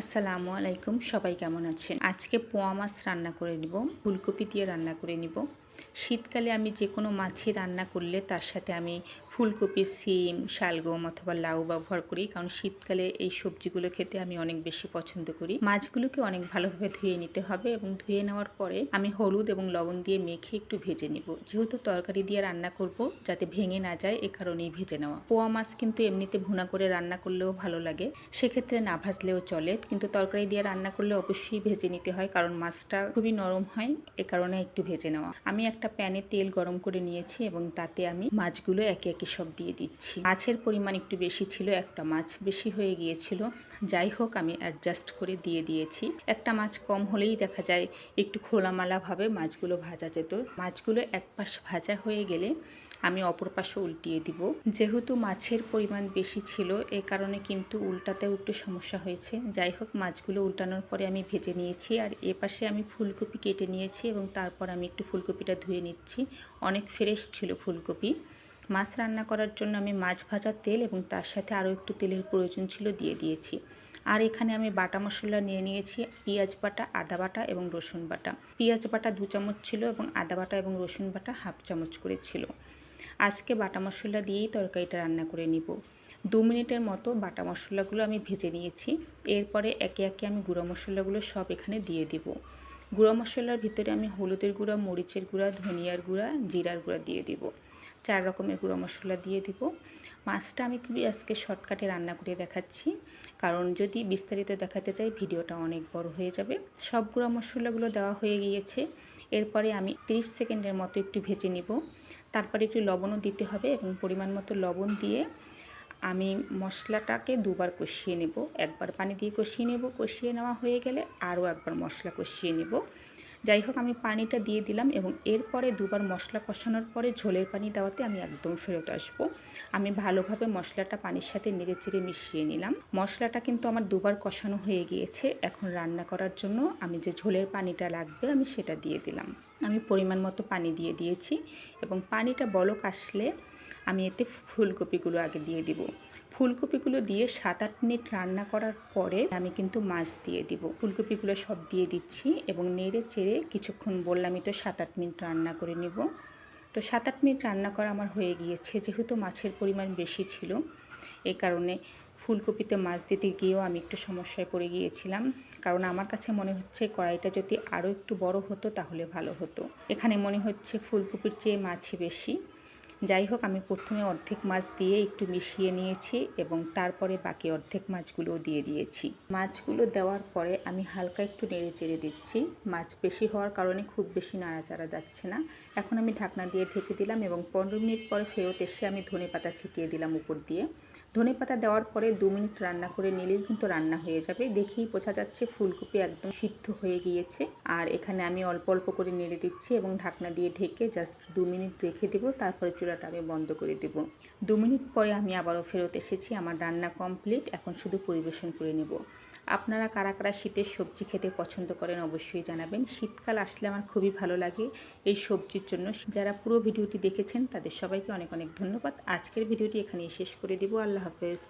আসসালামু আলাইকুম, সবাই কেমন আছেন? আজকে পোয়া মাছ রান্না করে নিব, ফুলকপি দিয়ে রান্না করে নিব। শীতকালে আমি যে কোনো মাছই রান্না করলে তার সাথে আমি ফুলকপি, সিম, শালগম অথবা লাউ ব্যবহার করি। কারণ শীতকালে এই সবজিগুলো খেতে আমি অনেক বেশি পছন্দ করি। মাছগুলোকে অনেক ভালোভাবে ধুয়ে নিতে হবে এবং ধুয়ে নেওয়ার পরে আমি হলুদ এবং লবণ দিয়ে মেখে একটু ভেজে নিব। যেহেতু তরকারি দিয়ে রান্না করব, যাতে ভেঙে না যায়, এ কারণেই ভেজে নেওয়া। পোয়া মাছ কিন্তু এমনিতে ভুনা করে রান্না করলেও ভালো লাগে। সেক্ষেত্রে না ভাজলেও চলে, কিন্তু তরকারি দিয়ে রান্না করলে অবশ্যই ভেজে নিতে হয়, কারণ মাছটা খুবই নরম হয়, এ কারণে একটু ভেজে নেওয়া। আমি একটা প্যানে তেল গরম করে নিয়েছি এবং তাতে আমি মাছগুলো একে একে সব দিয়ে দিচ্ছি। মাছের পরিমাণ একটু বেশি ছিল, একটা মাছ বেশি হয়ে গিয়েছিল। যাই হোক, আমি অ্যাডজাস্ট করে দিয়ে দিয়েছি। একটা মাছ কম হলেই দেখা যায় একটু খোলামালাভাবে মাছগুলো ভাজা যেত। মাছগুলো এক পাশ ভাজা হয়ে গেলে আমি অপর পাশে উল্টিয়ে দিব। যেহেতু মাছের পরিমাণ বেশি ছিল, এ কারণে কিন্তু উল্টাতেও একটু সমস্যা হয়েছে। যাই হোক, মাছগুলো উল্টানোর পরে আমি ভেজে নিয়েছি আর এ পাশে আমি ফুলকপি কেটে নিয়েছি এবং তারপর আমি একটু ফুলকপিটা ধুয়ে নিচ্ছি। অনেক ফ্রেশ ছিল ফুলকপি। মাছ রান্না করার জন্য আমি মাছ ভাজার তেল এবং তার সাথে আরও একটু তেলের প্রয়োজন ছিল দিয়ে দিয়েছি। আর এখানে আমি বাটা মশলা নিয়ে নিয়েছি, পেঁয়াজ বাটা, আদা বাটা এবং রসুন বাটা। পেঁয়াজ বাটা দু চামচ ছিল এবং আদা বাটা এবং রসুন বাটা হাফ চামচ করে ছিল। আজকে বাটা মশলা দিয়েই তরকারিটা রান্না করে নিব। দু মিনিটের মতো বাটা মশলাগুলো আমি ভেজে নিয়েছি। এরপরে একে একে আমি গুঁড়ো মশলাগুলো সব এখানে দিয়ে দিব। গুঁড়ো মশলার ভিতরে আমি হলুদের গুঁড়া, মরিচের গুঁড়া, ধনিয়ার গুঁড়া, জিরার গুঁড়া দিয়ে দিব। চার রকমের গুঁড়ো মশলা দিয়ে দিব। মাছটা আমি খুবই আজকে শর্টকাটে রান্না করে দেখাচ্ছি। কারণ যদি বিস্তারিত দেখাতে চাই, ভিডিওটা অনেক বড় হয়ে যাবে। সব গুঁড়ো মশলাগুলো দেওয়া হয়ে গিয়েছে। এরপরে আমি 30 সেকেন্ডের মতো একটু ভেজে নিব। তারপরে একটু লবণও দিতে হবে এবং পরিমাণ মতো লবণ দিয়ে আমি মশলাটাকে দুবার কষিয়ে নেব। একবার পানি দিয়ে কষিয়ে নেব। কষিয়ে নেওয়া হয়ে গেলে আরও একবার মশলা কষিয়ে নেব। যাই হোক, আমি পানিটা দিয়ে দিলাম এবং এরপরে দুবার মশলা কষানোর পরে ঝোলের পানি দেওয়াতে আমি একদম ফেরত আসব। আমি ভালোভাবে মশলাটা পানির সাথে নেড়েচেড়ে মিশিয়ে নিলাম। মশলাটা কিন্তু আমার দুবার কষানো হয়ে গিয়েছে। এখন রান্না করার জন্য আমি যে ঝোলের পানিটা লাগবে, আমি সেটা দিয়ে দিলাম। আমি পরিমাণ মতো পানি দিয়ে দিয়েছি এবং পানিটা বলক আসলে আমি এতে ফুলকপিগুলো আগে দিয়ে দিব। ফুলকপিগুলো দিয়ে সাত আট মিনিট রান্না করার পরে আমি কিন্তু মাছ দিয়ে দিব। ফুলকপিগুলো সব দিয়ে দিচ্ছি এবং নেড়ে চেড়ে কিছুক্ষণ বললামই তো সাত আট মিনিট রান্না করে নেব। তো সাত আট মিনিট রান্না করা আমার হয়ে গিয়েছে, যেহেতু মাছের পরিমাণ বেশি ছিল। এই কারণে ফুলকপিতে মাছ দিতে গিয়েও আমি একটু সমস্যায় পড়ে গিয়েছিলাম। কারণ আমার কাছে মনে হচ্ছে কড়াইটা যদি আরও একটু বড় হতো তাহলে ভালো হতো। এখানে মনে হচ্ছে ফুলকপির চেয়ে মাছই বেশি। যাই হোক, আমি প্রথমে অর্ধেক মাছ দিয়ে একটু মিশিয়ে নিয়েছি এবং তারপরে বাকি অর্ধেক মাছগুলোও দিয়ে দিয়েছি। মাছগুলো দেওয়ার পরে আমি হালকা একটু নেড়ে চেড়ে দিচ্ছি। মাছ বেশি হওয়ার কারণে খুব বেশি নাড়াচাড়া যাচ্ছে না। এখন আমি ঢাকনা দিয়ে ঢেকে দিলাম এবং পনেরো মিনিট পরে ফেরত এসে আমি ধনে পাতা ছিটিয়ে দিলাম উপর দিয়ে। ধনে পাতা দেওয়ার পরে দু মিনিট রান্না করে নিলেই কিন্তু রান্না হয়ে যাবে। দেখেই বোঝা যাচ্ছে ফুলকপি একদম সিদ্ধ হয়ে গিয়েছে। আর এখানে আমি অল্প অল্প করে নেড়ে দিচ্ছি এবং ঢাকনা দিয়ে ঢেকে জাস্ট দু মিনিট রেখে দেবো। তারপরে চুলাটা আমি বন্ধ করে দেব। দু মিনিট পরে আমি আবারও ফেরত এসেছি, আমার রান্না কমপ্লিট এখন শুধু পরিবেশন করে নেব। আপনারা কারা কারা শীতের সবজি খেতে পছন্দ করেন অবশ্যই জানাবেন। শীতকাল আসলে আমার খুবই ভালো লাগে এই সবজির জন্য। যারা পুরো ভিডিওটি দেখেছেন, তাদের সবাইকে অনেক অনেক ধন্যবাদ। আজকের ভিডিওটি এখানেই শেষ করে দিব। আল্লাহ হাফেজ।